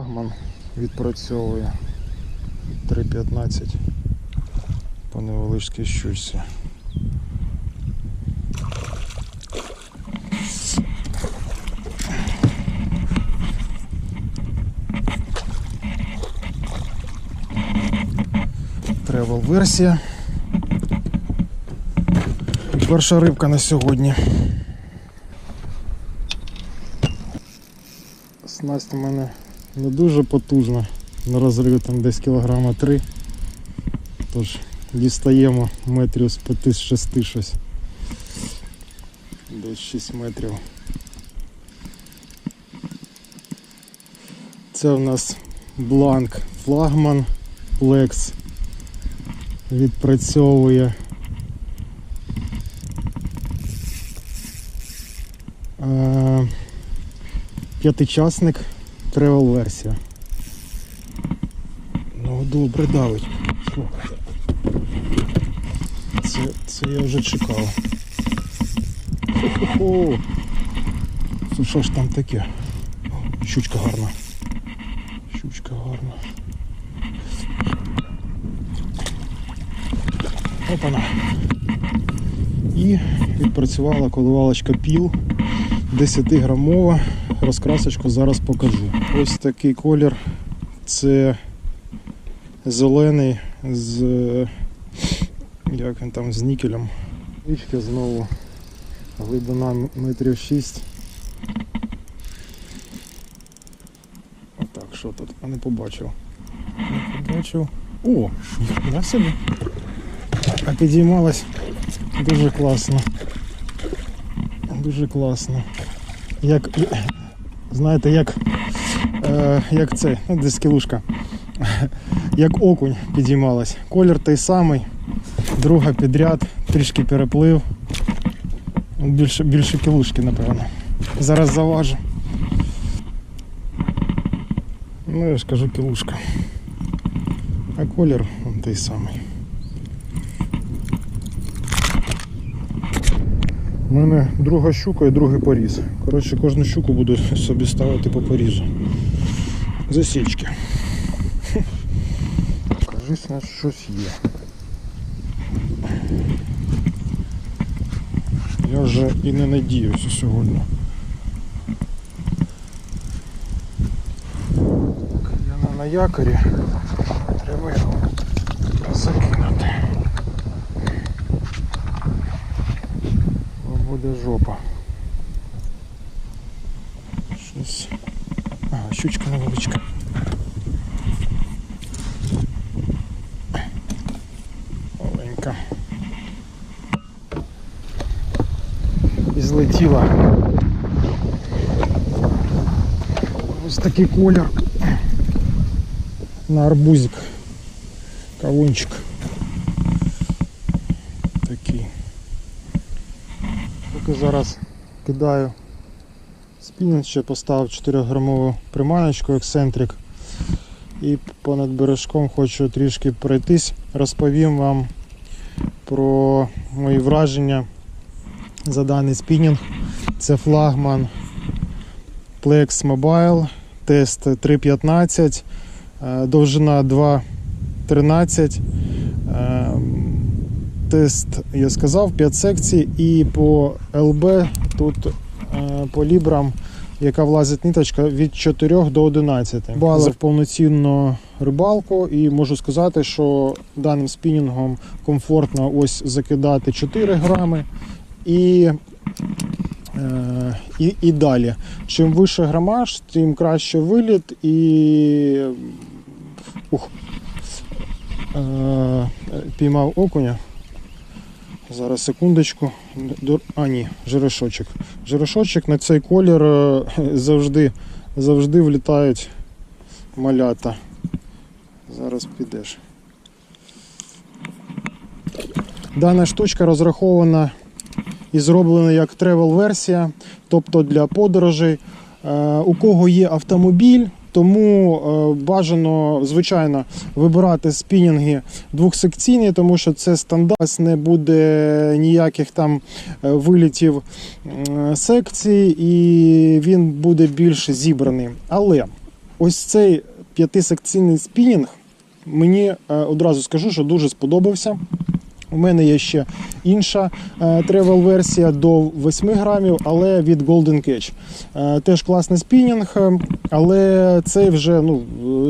Флагман відпрацьовує 3.15 по невеличкій щучці. Тревел версія. Перша рибка на сьогодні. Снасть у мене не дуже потужна. На розрив там десь кілограма 3. Тож дістаємо метрів з 5 з 6 щось. Десь 6 метрів. Це в нас бланк флагман Lex відпрацьовує е, п'ятичасник тревел версія. Ну добре давить. Слухайте. Це, це я вже чекав. Хо-хо-хо. Що ж там таке? Щучка гарна. Щучка гарна. Опана. І відпрацювала коливалочка піл 10 грамова. Розкрасочку зараз покажу. Ось такий колір. Це зелений з як він там з нікелем. Річка знову глибина метрів 6. Отак, що тут? А не побачив. Не побачив. О, ніхуя собі. А підіймалась дуже класно. Дуже класно. Як, знаєте, як, е, як це, десь кілушка. Як окунь підіймалась. Колір той самий, друга підряд, трішки переплив. Більше, більше кілушки, напевно. Зараз заважу. Ну, я ж кажу кілушка. А колір он той самий. У мене друга щука і другий поріз. Коротше, кожну щуку буду собі ставити по порізу. Засічки. Кажись, у нас щось є. Я вже і не надіюся сьогодні. Я на якорі. Треба його закинути. Бо буде жопа. Щось. Ага, щучка невеличка. Маленька. І злетіла. Ось такий колір. На арбузик. Кавунчик. Такий. Поки зараз кидаю спінінг, ще поставив 4 грамову приманочку ексцентрик. І понад бережком хочу трішки пройтись. Розповім вам про мої враження за даний спінінг. Це флагман Plex Mobile, тест 3.15, е, довжина 2.13. е, Тест, я сказав, 5 секцій і по ЛБ тут по лібрам, яка влазить ниточка від 4 до 11. Балив повноцінну рибалку і можу сказати, що даним спінінгом комфортно ось закидати 4 грами і, е, і, і далі. Чим вище грамаж, тим краще виліт і ух, е, піймав окуня. Зараз секундочку. А, ні, жирошочок. Жирошочок на цей колір е, завжди, завжди влітають малята. Зараз підеш. Дана штучка розрахована і зроблена як тревел-версія, тобто для подорожей. Е, У кого є автомобіль, тому е, бажано, звичайно, вибирати спінінги двохсекційні, тому що це стандарт, не буде ніяких там е, вилітів секцій, і він буде більш зібраний. Але ось цей п'ятисекційний спінінг мені е, одразу скажу, що дуже сподобався. У мене є ще інша тревел-версія до 8 грамів, але від Golden Catch. Е, Теж класний спінінг, але цей вже ну,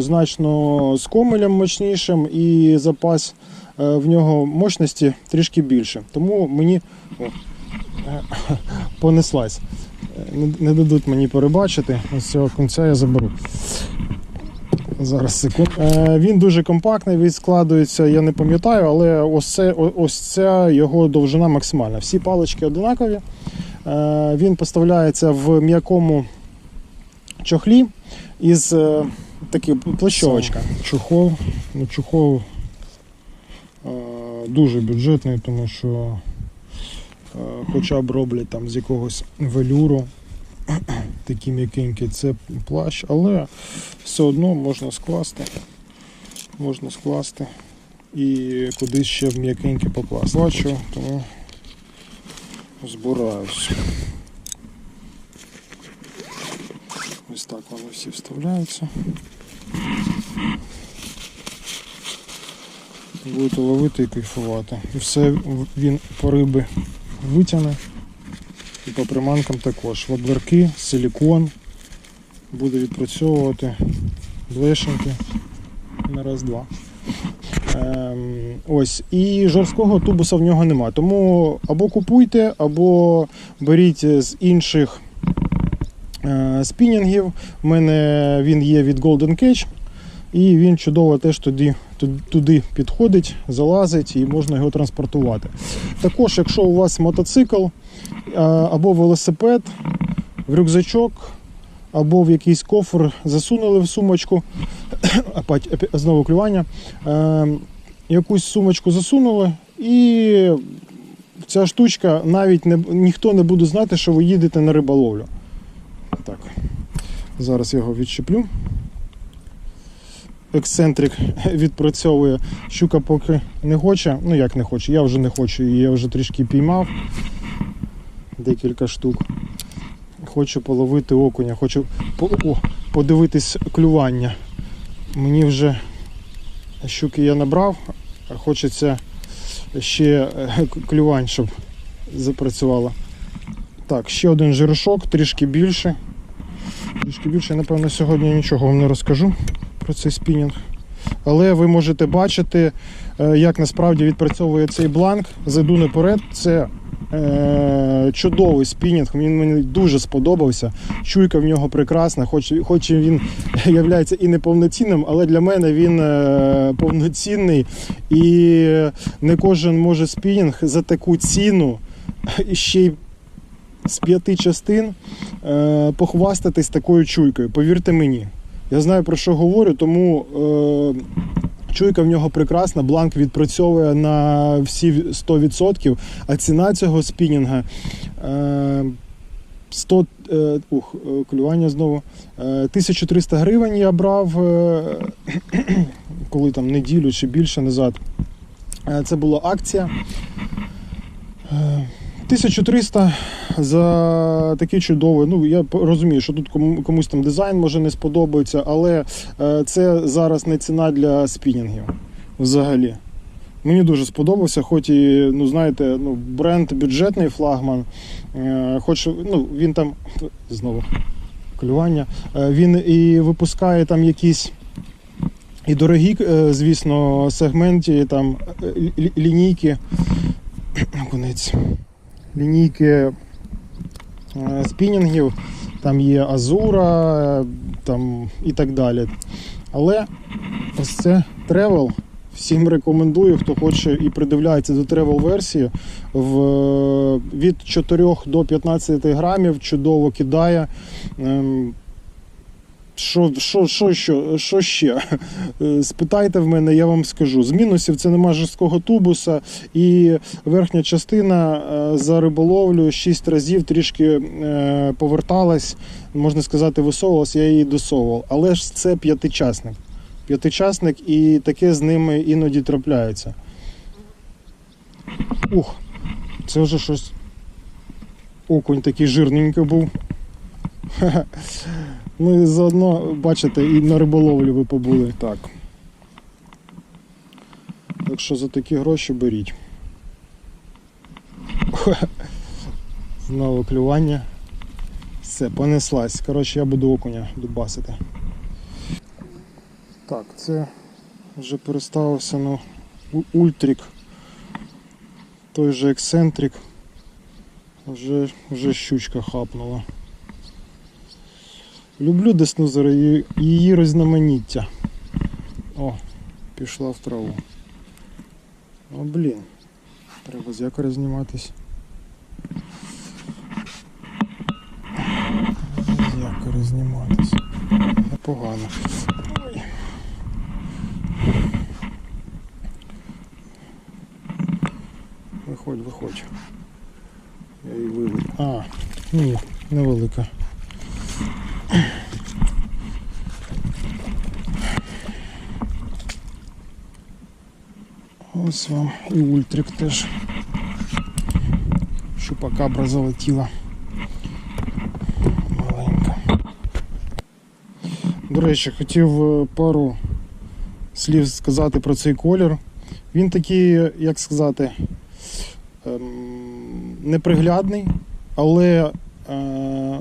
значно з комелем мощнішим і запас е, в нього мощності трішки більше. Тому мені о, понеслась. Е, не дадуть мені перебачити. Ось цього кінця я заберу. Зараз секунду. Е, він дуже компактний, він складується, я не пам'ятаю, але ось, це, ось ця його довжина максимальна. Всі палички однакові. Е, він поставляється в м'якому чохлі із е, такий плащовочка. Чохол. Ну, чохол е, дуже бюджетний, тому що е, хоча б роблять там з якогось велюру. Такі м'якенькі, це плащ, але все одно можна скласти. Можна скласти і кудись ще в м'якеньке покласти. Бачу, тому збираюсь. Ось так вони всі вставляються. Будете ловити і кайфувати. І все він по риби витягне. І по приманкам також. Воблерки, силікон. Буду відпрацьовувати блешеньки на раз-два. Ем, ось. І жорсткого тубуса в нього нема. Тому або купуйте, або беріть з інших е, спінінгів. У мене він є від Golden Catch. І він чудово теж туди, туди підходить, залазить і можна його транспортувати. Також, якщо у вас мотоцикл або велосипед, в рюкзачок, або в якийсь кофр засунули в сумочку, знову клювання, е, якусь сумочку засунули, і ця штучка навіть не, ніхто не буде знати, що ви їдете на риболовлю. Так, зараз його відчеплю. Ексцентрик відпрацьовує. Щука поки не хоче. Ну як не хоче, я вже не хочу, її я вже трішки піймав. Декілька штук. Хочу половити окуня, хочу по- о, подивитись клювання. Мені вже щуки я набрав, а хочеться ще е, клювань, щоб запрацювало. Так, ще один жиршок, трішки більше. Трішки більше, напевно, сьогодні нічого вам не розкажу про цей спінінг. Але ви можете бачити, е, як насправді відпрацьовує цей бланк. Зайду наперед. Це е, чудовий спінінг. Він мені дуже сподобався. Чуйка в нього прекрасна, хоч, хоч він є і неповноцінним, але для мене він е, повноцінний. І не кожен може спінінг за таку ціну ще й з п'яти частин е, похвастатись такою чуйкою. Повірте мені. Я знаю про що говорю, тому е, чуйка в нього прекрасна, бланк відпрацьовує на всі 100%, а ціна цього спінінга е, 100, е, ух, е, клювання знову. Е, 1300 гривень я брав, е, коли там неділю чи більше назад. Е, Це була акція. Е, 1300 за такий чудовий. Ну я розумію, що тут комусь там дизайн може не сподобається, але е, це зараз не ціна для спінінгів взагалі. Мені дуже сподобався, хоч і, ну знаєте, ну, бренд бюджетний флагман. Е, хоч ну, він там знову клювання. Е, він і випускає там якісь і дорогі, звісно, сегменті, там лінійки. Конець. Лінійки е, спінінгів, там є Азура е, там, і так далі. Але ось це тревел. Всім рекомендую, хто хоче і придивляється до тревел версії. В, е, від 4 до 15 грамів чудово кидає. Що, що, що, що, що ще? Е, Спитайте в мене, я вам скажу. З мінусів це нема жорсткого тубуса, і верхня частина е, за риболовлю 6 разів трішки е, поверталась, можна сказати, висовувалась, я її досовував. Але ж це п'ятичасник. П'ятичасник і таке з ними іноді трапляється. Ух, це вже щось. Окунь такий жирненький був. Ми заодно, бачите, і на риболовлі ви побули. Так. Так що за такі гроші беріть. Знову клювання. Все, понеслась. Коротше, я буду окуня дубасити. Так, це вже переставився на у- ультрик. Той же ексцентрик. Вже, вже щучка хапнула. Люблю деснузери і її різноманіття. О, пішла в траву. О, блін. Треба з якоря зніматись. З якоря зніматись. Непогано. Виходь, виходь. Я її виведу. А, ні, невелика. Ось вам і ультрик теж. Шупакабра залетіла. Маленька. До речі, хотів е, пару слів сказати про цей колір. Він такий, як сказати, ем, неприглядний, але е,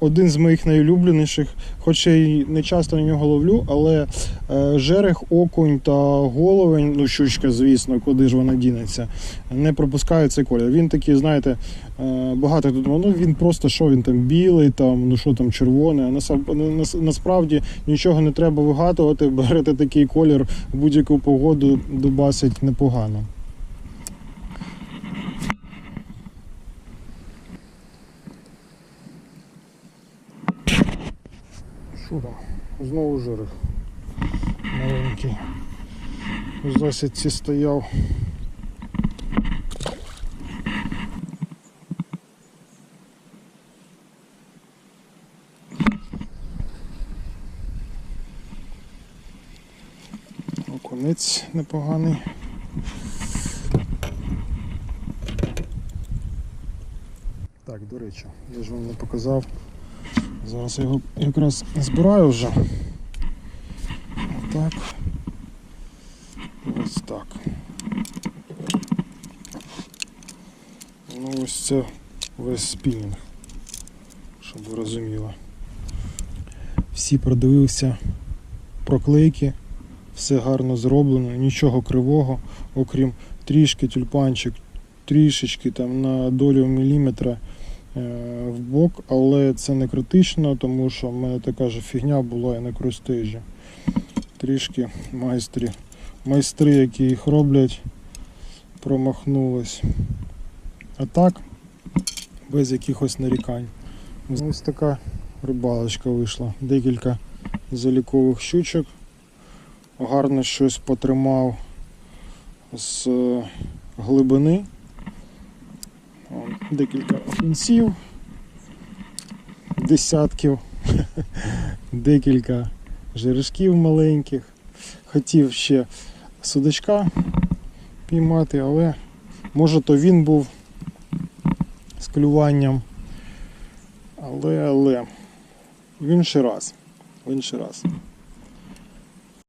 один з моїх найулюбленіших, хоч я й не часто на нього ловлю, але е, жерех, окунь та головень, ну щучка, звісно, куди ж вона дінеться, не пропускають цей колір. Він такий, знаєте, е, багато думає, ну він просто що він там білий, там, ну що там червоний. А на- на- насправді нічого не треба вигадувати, берете такий колір будь-яку погоду, дубасить непогано. Що там? Знову жирик. Маленький. В засідці стояв. Окунець непоганий. Так, до речі, я ж вам не показав. Зараз я його якраз збираю вже. Отак. Ось так. Ну ось це весь спінінг, щоб ви розуміли. Всі продивився проклейки, все гарно зроблено, нічого кривого, окрім трішки тюльпанчик, трішечки там на долю міліметра е, в бок, але це не критично, тому що в мене така ж фігня була і на крустежі. Трішки майстрі, майстри, які їх роблять, промахнулись. А так, без якихось нарікань. Ось така рибалочка вийшла. Декілька залікових щучок. Гарно щось потримав з е, глибини. Декілька фінців, десятків, декілька жерешків маленьких. Хотів ще судачка піймати, але може то він був з клюванням. Але, але в інший раз. В інший раз.